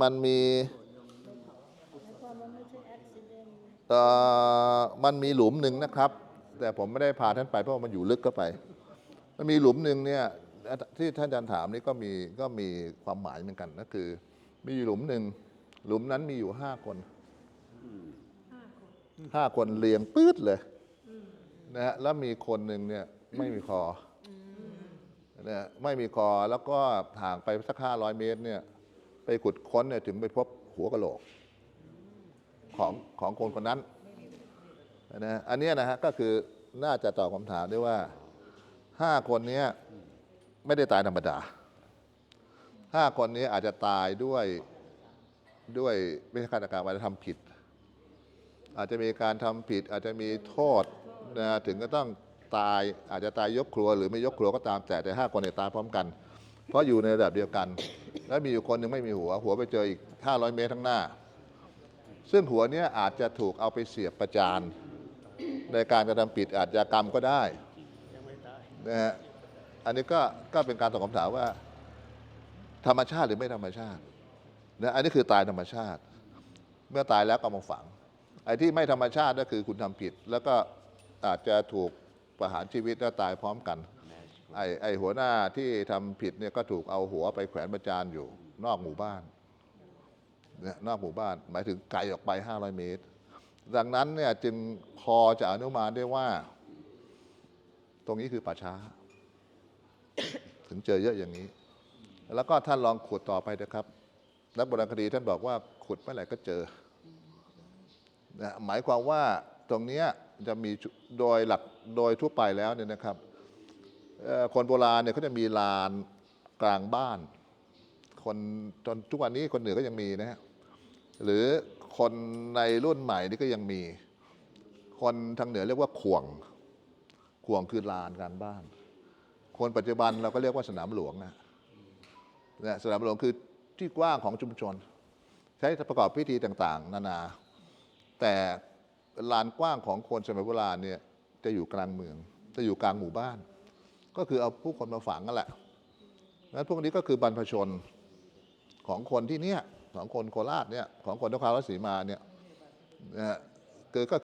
มันมีเอ่อมันมีหลุมหนึ่งนะครับ แต่ผมไม่ได้พาท่านไปเพราะมันอยู่ลึกเข้าไป มันมีหลุมหนึ่งเนี่ยที่ท่านอาจารย์ถามนี่ก็มีก็มีความหมายเหมือนกันก็คือ มีหลุมหนึ่งหลุมนั้นมีอยู่ห้าคนห้าคนเรียงปื๊ดเลยนะฮะแล้วมีคนหนึ่งเนี่ยไม่มีคออนะฮะไม่มีคอแล้วก็ห่างไปสักห้าร้อยเมตรเนี่ย ไปขุดค้นเนี่ยถึงไปพบหัวกะโหลกของของคนคนนั้นนะอันนี้นะฮะก็คือน่าจะตอบคำถามได้ว่าห้าคนนี้ไม่ได้ตายธรรมดาห้าคนนี้อาจจะตายด้วยด้วยไม่ใช่ฆาตกรรมอาจจะทำผิด อาจจะมีการทำผิด อาจจะมีโทษนะถึงก็ต้องตายอาจจะตายยกครัวหรือไม่ยกครัวก็ตามแต่แต่ห้าคนเนี่ยตายพร้อมกัน เพราะอยู่ในระดับเดียวกัน แล้วมีอยู่คนหนึ่งไม่มีหัว หัวไปเจออีก 500 เมตรข้างหน้า ซึ่งหัวเนี้ยอาจจะถูกเอาไปเสียบประจานในการกระทำผิดอาชญากรรมก็ได้นะฮะอันนี้ก็ก็เป็นการตอบคำถามว่า ธรรมชาติหรือไม่ธรรมชาตินะอันนี้คือตายธรรมชาติ เมื่อตายแล้วก็มาฝัง ไอ้ที่ไม่ธรรมชาติก็คือคุณทำผิด แล้วก็อาจจะถูกประหารชีวิตแล้วตายพร้อมกัน ไอ้ไอ้หัวหน้าที่ทำผิดเนี่ยก็ถูกเอาหัวไปแขวนประจานอยู่ นอกหมู่บ้านเนี่ยนอกหมู่บ้าน หมายถึงไกลออกไป 500 เมตร ดังนั้นเนี่ยจึงพอจะอนุมานได้ว่า ตรงนี้คือป่าช้า ถึงเจอเยอะอย่างนี้ แล้วก็ท่านลองขุดต่อไปนะครับ นักโบราณคดีท่านบอกว่าขุดเมื่อไหร่ก็เจอนะหมายความว่าตรงนี้จะมีโดยหลักโดยทั่วไปแล้วเนี่ยนะครับ คนโบราณเนี่ยเขาจะมีลานกลางบ้าน คนจนทุกวันนี้คนเหนือก็ยังมีนะฮะหรือคนในรุ่นใหม่นี่ก็ยังมี คนทางเหนือเรียกว่าข่วงข่วงคือลานกลางบ้าน คนปัจจุบันเราก็เรียกว่าสนามหลวงนะนะสนามหลวงคือที่กว้างของชุมชน ใช้ประกอบพิธีต่างๆ นานา แต่ลานกว้างของคนสมัยโบราณเนี่ยจะอยู่กลางเมือง จะอยู่กลางหมู่บ้าน ก็คือเอาผู้คนมาฝังนั่นแหละนั้นพวกนี้ก็คือบรรพชนของคนที่เนี่ยของคนโคราชเนี่ยของคนนครราชสีมาเนี่ยนะฮะคือก็